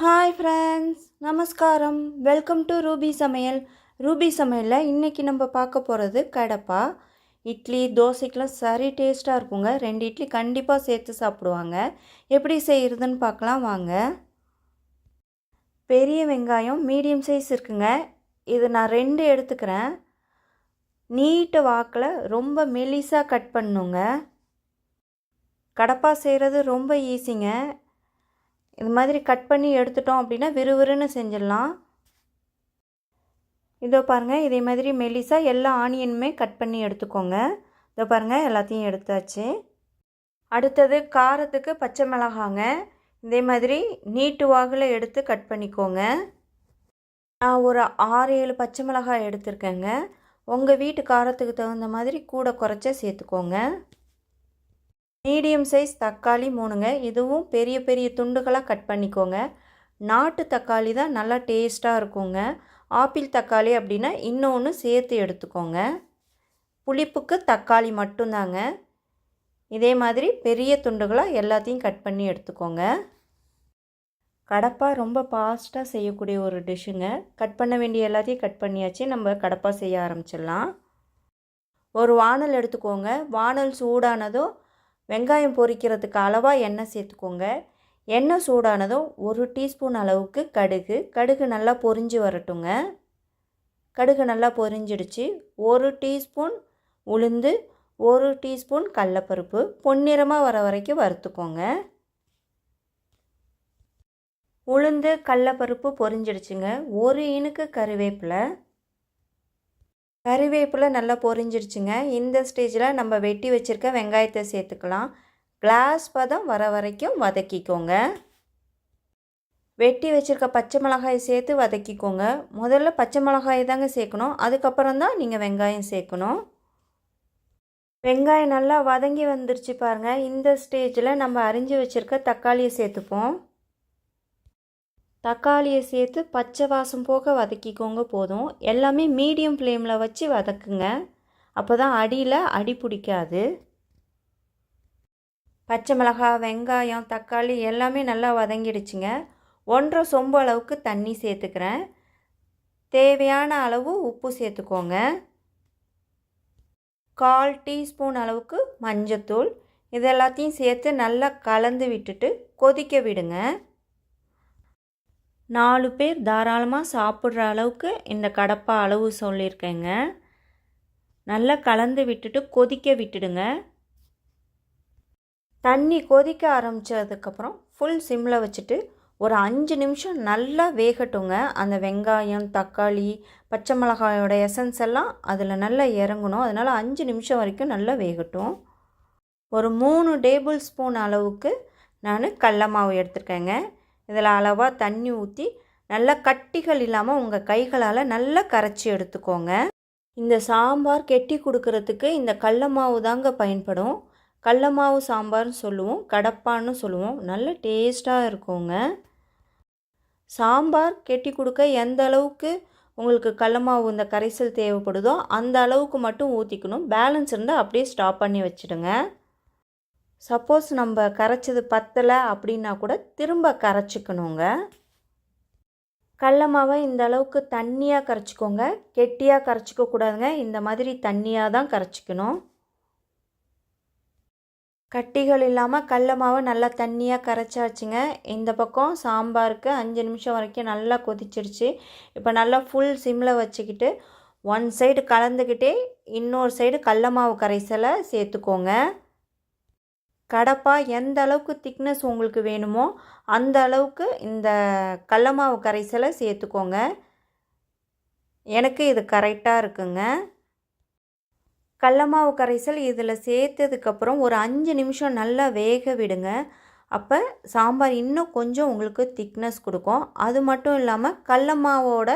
Hi friends நமஸ்காரம். Welcome to Ruby Samayal. Ruby சமையலில் இன்றைக்கி நம்ம பார்க்க போகிறது கடப்பா. இட்லி தோசைக்கெலாம் சரி டேஸ்ட்டாக இருக்குங்க. ரெண்டு இட்லி கண்டிப்பாக சேர்த்து சாப்பிடுவாங்க. எப்படி செய்கிறதுன்னு பார்க்கலாம் வாங்க. பெரிய வெங்காயம் மீடியம் சைஸ் இருக்குங்க. இது நான் ரெண்டு எடுத்துக்கிறேன். நீட்டு வாக்கில் ரொம்ப மெலிசாக கட் பண்ணுங்க கடப்பா செய்கிறது ரொம்ப ஈஸிங்க இது மாதிரி கட் பண்ணி எடுத்துட்டோம் அப்படின்னா விறுவிறுன்னு செஞ்சிடலாம். இதோ பாருங்கள் இதே மாதிரி மெலிசாக எல்லா ஆனியனுமே கட் பண்ணி எடுத்துக்கோங்க. இதோ பாருங்கள் எல்லாத்தையும் எடுத்தாச்சு. அடுத்தது காரத்துக்கு பச்சை மிளகாங்க. இதே மாதிரி நீட்டு வாகில் எடுத்து கட் பண்ணிக்கோங்க. நான் ஒரு ஆறு ஏழு பச்சை மிளகாய் எடுத்திருக்கேங்க. உங்கள் வீட்டு காரத்துக்கு தகுந்த மாதிரி கூட குறைச்ச சேர்த்துக்கோங்க. மீடியம் சைஸ் தக்காளி மூணுங்க. இதுவும் பெரிய பெரிய துண்டுகளாக கட் பண்ணிக்கோங்க. நாட்டு தக்காளி தான் நல்லா டேஸ்ட்டாக இருக்குங்க. ஆப்பிள் தக்காளி அப்படின்னா இன்னொன்று சேர்த்து எடுத்துக்கோங்க. புளிப்புக்கு தக்காளி மட்டும்தாங்க. இதே மாதிரி பெரிய துண்டுகளாக எல்லாத்தையும் கட் பண்ணி எடுத்துக்கோங்க. கடப்பா ரொம்ப ஃபாஸ்ட்டாக செய்யக்கூடிய ஒரு டிஷ்ஷுங்க. கட் பண்ண வேண்டிய எல்லாத்தையும் கட் பண்ணியாச்சு. நம்ம கடப்பா செய்ய ஆரம்பிச்சிடலாம். ஒரு வானல் எடுத்துக்கோங்க. வானல் சூடானதும் வெங்காயம் பொரிக்கிறதுக்கு அளவாக எண்ணெய் சேர்த்துக்கோங்க. எண்ணெய் சூடானதும் ஒரு டீஸ்பூன் அளவுக்கு கடுகு. கடுகு நல்லா பொரிஞ்சு வரட்டுங்க. கடுகு நல்லா பொரிஞ்சிடுச்சு. ஒரு டீஸ்பூன் உளுந்து ஒரு டீஸ்பூன் கடலப்பருப்பு. பொன்னிறமாக வர வரைக்கும் வறுத்துக்கோங்க. உளுந்து கடலப்பருப்பு பொரிஞ்சிடுச்சுங்க. ஒரு இனுக்கு கருவேப்பிலை கறிவேப்பிலை நல்லா பொரிஞ்சிடுச்சுங்க இந்த ஸ்டேஜில் நம்ம வெட்டி வச்சுருக்க வெங்காயத்தை சேர்த்துக்கலாம். கிளாஸ் பதம் வர வரைக்கும் வதக்கிக்கோங்க. வெட்டி வச்சுருக்க பச்சை மிளகாயை சேர்த்து வதக்கிக்கோங்க. முதல்ல பச்சை மிளகாயை தாங்க சேர்க்கணும். அதுக்கப்புறம் தான் நீங்கள் வெங்காயம் சேர்க்கணும். வெங்காயம் நல்லா வதங்கி வந்துருச்சு பாருங்கள் இந்த ஸ்டேஜில் நம்ம அரிஞ்சு வச்சுருக்க தக்காளியை சேர்த்துப்போம். தக்காளியை சேர்த்து பச்சை வாசம் போக வதக்கிக்கோங்க போதும். எல்லாமே மீடியம் ஃப்ளேமில் வச்சு வதக்குங்க. அப்போ தான் அடியில் அடி பிடிக்காது. பச்சை மிளகாய் வெங்காயம் தக்காளி எல்லாமே நல்லா வதங்கிடுச்சுங்க. ஒன்றரை சொம்பு அளவுக்கு தண்ணி சேர்த்துக்கிறேன். தேவையான அளவு உப்பு சேர்த்துக்கோங்க. கால் டீஸ்பூன் அளவுக்கு மஞ்சத்தூள். இது எல்லாத்தையும் சேர்த்து நல்லா கலந்து விட்டுட்டு கொதிக்க விடுங்க. நாலு பேர் தாராளமாக சாப்பிட்ற அளவுக்கு இந்த கடப்பா அளவு சொல்லியிருக்கேங்க. நல்லா கலந்து விட்டுட்டு கொதிக்க விட்டுடுங்க. தண்ணி கொதிக்க ஆரம்பித்ததுக்கப்புறம் ஃபுல் சிம்மில் வச்சுட்டு ஒரு அஞ்சு நிமிஷம் நல்லா வேகட்டுங்க. அந்த வெங்காயம் தக்காளி பச்சை மிளகாயோட எசன்ஸ் எல்லாம் அதில் நல்லா இறங்கணும். அதனால் அஞ்சு நிமிஷம் வரைக்கும் நல்லா வேகட்டும். ஒரு மூணு டேபிள் ஸ்பூன் அளவுக்கு நான் கடல மாவு எடுத்துருக்கேங்க. இதில் அளவாக தண்ணி ஊற்றி நல்லா கட்டிகள் இல்லாமல் உங்கள் கைகளால் நல்லா கரைச்சி எடுத்துக்கோங்க. இந்த சாம்பார் கெட்டி கொடுக்கறதுக்கு இந்த கடல மாவு தாங்க பயன்படும். கடல மாவு சாம்பார்னு சொல்லுவோம் கடப்பான்னு சொல்லுவோம். நல்ல டேஸ்ட்டாக இருக்குங்க. சாம்பார் கெட்டி கொடுக்க எந்த அளவுக்கு உங்களுக்கு கடல மாவு இந்த கரைசல் தேவைப்படுதோ அந்த அளவுக்கு மட்டும் ஊற்றிக்கணும் பேலன்ஸ் இருந்தால் அப்படியே ஸ்டாப் பண்ணி வச்சுடுங்க. சப்போஸ் நம்ம கரைச்சது பத்தலை அப்படின்னா கூட திரும்ப கரைச்சிக்கணுங்க. கடல மாவை இந்த அளவுக்கு தண்ணியாக கரைச்சிக்கோங்க. கெட்டியாக கரைச்சிக்க கூடாதுங்க. இந்த மாதிரி தண்ணியாக தான் கரைச்சிக்கணும். கட்டிகள் இல்லாமல் கடல மாவை நல்லா தண்ணியாக கரைச்சாச்சுங்க. இந்த பக்கம் சாம்பாருக்கு அஞ்சு நிமிஷம் வரைக்கும் நல்லா கொதிச்சிருச்சு. இப்போ நல்லா ஃபுல் சிம்மில் வச்சுக்கிட்டு ஒன் சைடு கலந்துக்கிட்டே இன்னொரு சைடு கடல மாவு கரைசலை சேர்த்துக்கோங்க. கடப்பா எந்த அளவுக்கு திக்னஸ் உங்களுக்கு வேணுமோ அந்த அளவுக்கு இந்த கடலமாவு கரைசலை சேர்த்துக்கோங்க. எனக்கு இது கரெக்டாக இருக்குங்க. கடலமாவு கரைசல் இதில் சேர்த்ததுக்கப்புறம் ஒரு அஞ்சு நிமிஷம் நல்லா வேக விடுங்க. அப்போ சாம்பார் இன்னும் கொஞ்சம் உங்களுக்கு திக்னஸ் கொடுக்கும். அது மட்டும் இல்லாமல் கடல மாவோட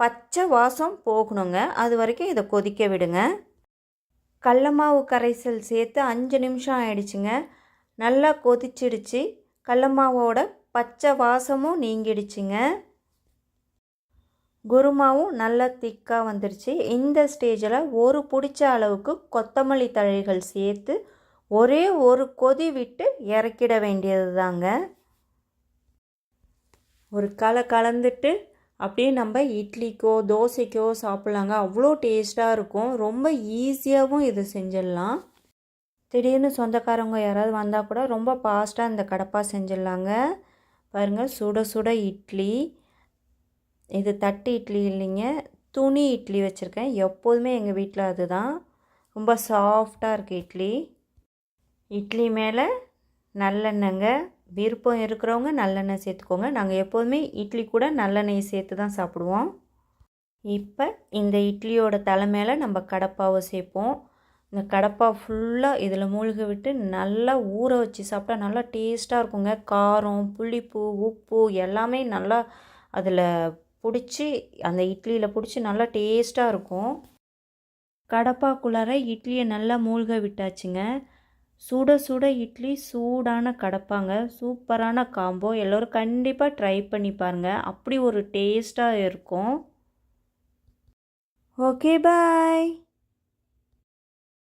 பச்சை வாசம் போகணுங்க. அது வரைக்கும் இதை கொதிக்க விடுங்க. கடல மாவு கரைசல் சேர்த்து அஞ்சு நிமிஷம் ஆயிடுச்சுங்க. நல்லா கொதிச்சிடுச்சு. கடல மாவோட பச்சை வாசமும் நீங்கிடுச்சுங்க. குருமாவும் நல்லா திக்காக வந்துடுச்சு இந்த ஸ்டேஜில் ஒரு பிடிச்ச அளவுக்கு கொத்தமல்லி தழைகள் சேர்த்து ஒரே ஒரு கொதி விட்டு இறக்கிட வேண்டியது தாங்க ஒரு களை கலந்துட்டு அப்படியே நம்ம இட்லிக்கோ தோசைக்கோ சாப்பிட்லாங்க. அவ்வளோ டேஸ்ட்டாக இருக்கும். ரொம்ப ஈஸியாகவும் இது செஞ்சிடலாம். திடீர்னு சொந்தக்காரங்க யாராவது வந்தால் கூட ரொம்ப ஃபாஸ்ட்டாக இந்த கடப்பா செஞ்சிடலாங்க. பாருங்கள் சுட சுட இட்லி. இது தட்டு இட்லி இல்லைங்க. துணி இட்லி வச்சுருக்கேன். எப்போதுமே எங்கள் வீட்டில் அதுதான். ரொம்ப சாஃப்டாக இருக்குது இட்லி. இட்லி மேலே நல்லெண்ணெய்ங்க. விருப்பம் இருக்கிறவங்க நல்லெண்ணெய் சேர்த்துக்கோங்க. நாங்கள் எப்போதுமே இட்லி கூட நல்லெண்ணெய் சேர்த்து தான் சாப்பிடுவோம். இப்போ இந்த இட்லியோட தலை மேலே நம்ம கடப்பாவை சேர்ப்போம். இந்த கடப்பா ஃபுல்லாக இதில் மூழ்க விட்டு நல்லா ஊற வச்சு சாப்பிட்டா நல்லா டேஸ்ட்டாக இருக்குங்க. காரம் புளிப்பு உப்பு எல்லாமே நல்லா அதில் பிடிச்சி அந்த இட்லியில் பிடிச்சி நல்லா டேஸ்ட்டாக இருக்கும். கடப்பாக்குள்ளார இட்லியை நல்லா மூழ்க விட்டாச்சுங்க. சுட சுட இட்லி சூடான கடப்பாங்க. சூப்பரான காம்போ. எல்லோரும் கண்டிப்பாக ட்ரை பண்ணி பாருங்கள் அப்படி ஒரு டேஸ்ட்டாக இருக்கும். Okay bye